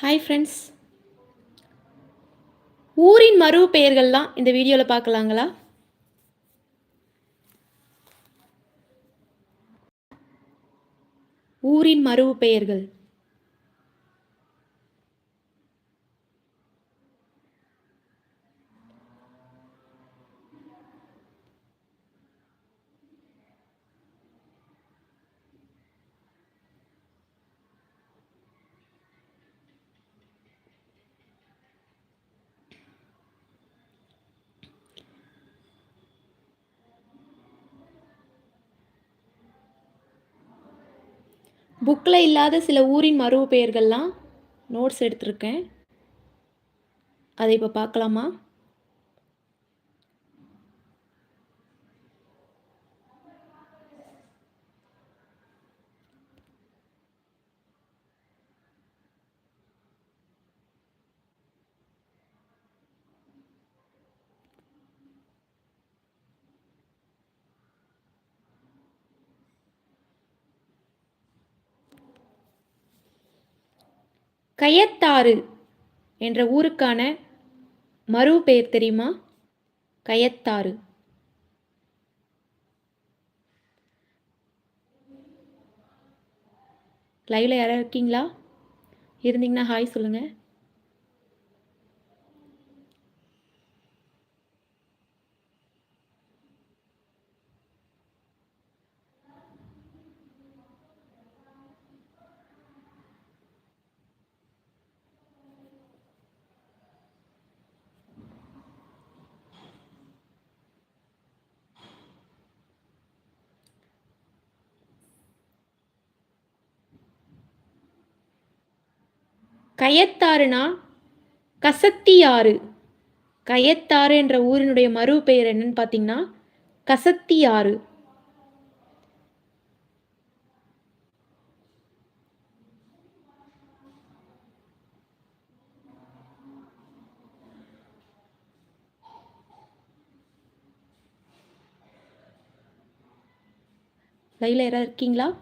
Hi friends ஊரின் மறு பெயர்கள்லாம் இந்த வீடியோவில் பார்க்கலாங்களா? ஊரின் மறு பெயர்கள். புக்கில் இல்லாத சில ஊரின் மறு பெயர்கள்லாம் நோட்ஸ் எடுத்திருக்கேன். அதை இப்போ பார்க்கலாமா? கயத்தாறு என்ற ஊருக்கான மறு பெயர் தெரியுமா? கயத்தாறு. லைவ்ல யாராவது இருக்கீங்களா? இருந்தீங்கன்னா ஹாய் சொல்லுங்கள் கயத்தாறுனா கசத்தியாறு. கயத்தாறு என்ற ஊரினுடைய மறு பெயர் என்னன்னு பார்த்தீங்கன்னா கசத்தியாறு. லைல யாராவது இருக்கீங்களா?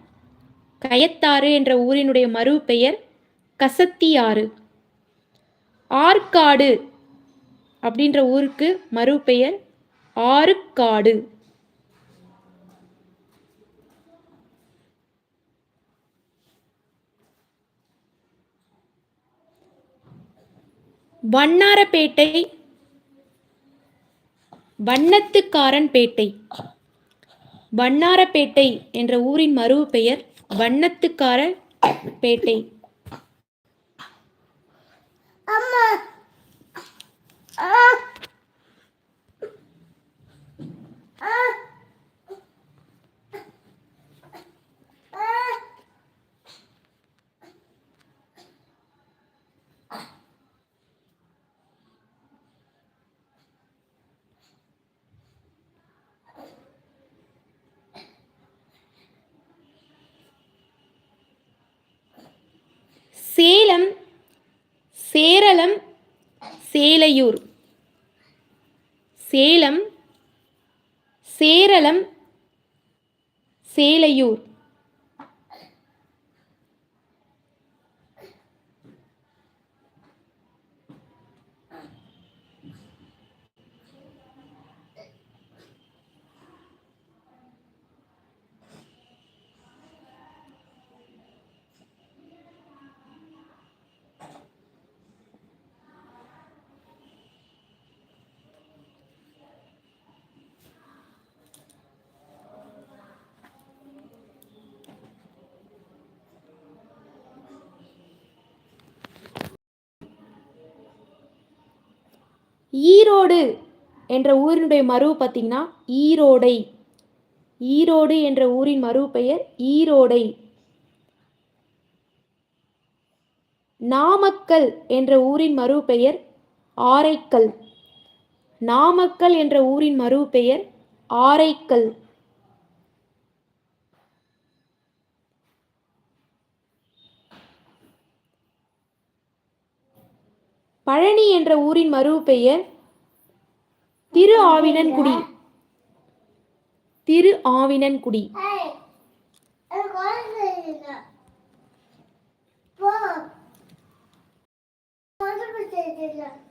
கயத்தாறு என்ற ஊரினுடைய மறு பெயர் கசத்தியாறு. ஆற்காடு அப்படின்ற ஊருக்கு மறுபெயர் ஆறுக்காடு. வண்ணாரப்பேட்டை வண்ணத்துக்காரன்பேட்டை வண்ணாரப்பேட்டை என்ற ஊரின் மறுபெயர் வண்ணத்துக்கார பேட்டை. சேலம் சேரளம் சேலையூர். சேலம் சேரளம் சேலையூர். ஈரோடு என்ற ஊரினுடைய மறு பார்த்தீங்கன்னா ஈரோடை. ஈரோடு என்ற ஊரின் மரபு பெயர் ஈரோடை. நாமக்கல் என்ற ஊரின் மரபு பெயர் ஆரைக்கல். நாமக்கல் என்ற ஊரின் மரபு பெயர் ஆரைக்கல். பழனி என்ற ஊரின் மறு பெயர் திரு ஆவினன்குடி திரு ஆவினன்குடி Thank you.